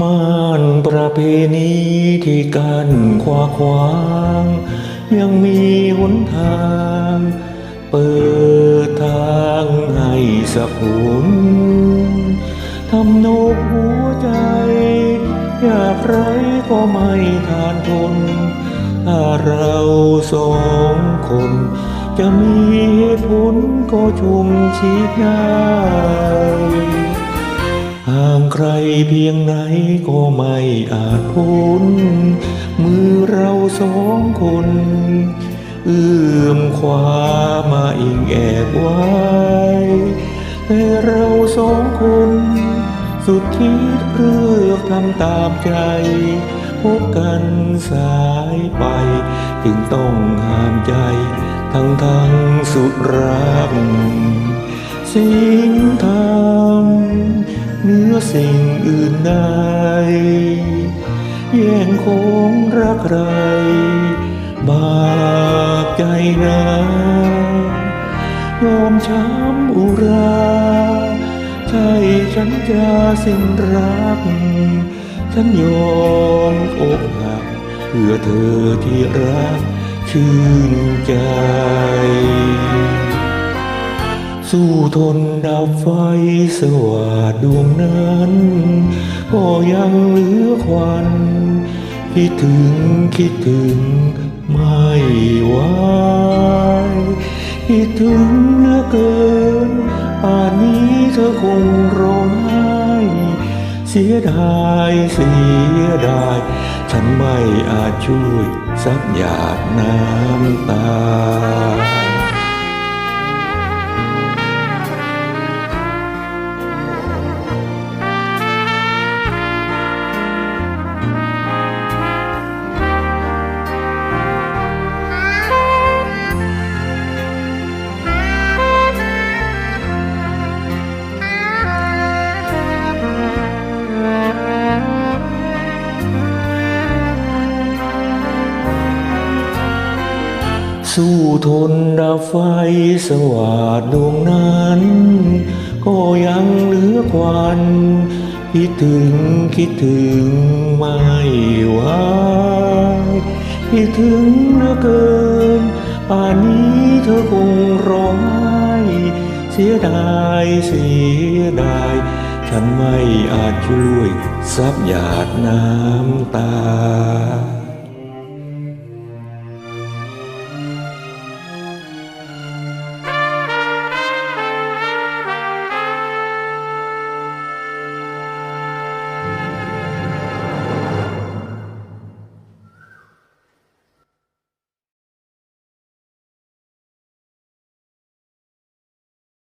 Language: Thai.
ม่านประเพณีที่กันขวาขวาง ยังมีหนทาง เปิดทางให้สักหนทำนกหัวใจ อยากไรก็ไม่ทานทน ถ้าเราสองคน จะมีเหตุผลก็ชุมชีพได้ ห่างใครเพียงไหนก็ไม่อาจพ้น มือเราสองคนเอื้อมคว้ามาอิงแอบไว้แต่เราสองคน สุดคิดเลือกทำตามใจ พบกันสายไป จึงต้องห้ามใจ ทั้งทั้งสุดรัก สิ่งทำเหนื้ อสิ่งอื่นใดแย่งของรักใคร บาปใจนะยอมช้ำอุราใช่ฉันจะสิ้นรัก ฉันยอมอกหัก เพื่อเธอที่รักชื่นใจ สู้ทนดับไฟสว่างดวงนั้นก็ยังเหลือควันคิดถึงคิดถึงไม่ไหวคิดถึงเหลือเกินป่านนี้เธอคงร้องไห้เสียดายเสียดาย ฉันไม่อาจช่วยสักหยาดน้ำตา สู้ทนดับไฟสว่างดวงนั้น ก็ยังเหลือควันคิดถึงคิดถึงไม่ไหวคิดถึงเหลือเกิน ป่านนี้เธอคงร้องไห้เสียดายเสียดาย ฉันไม่อาจช่วยซับหยาดน้ำตา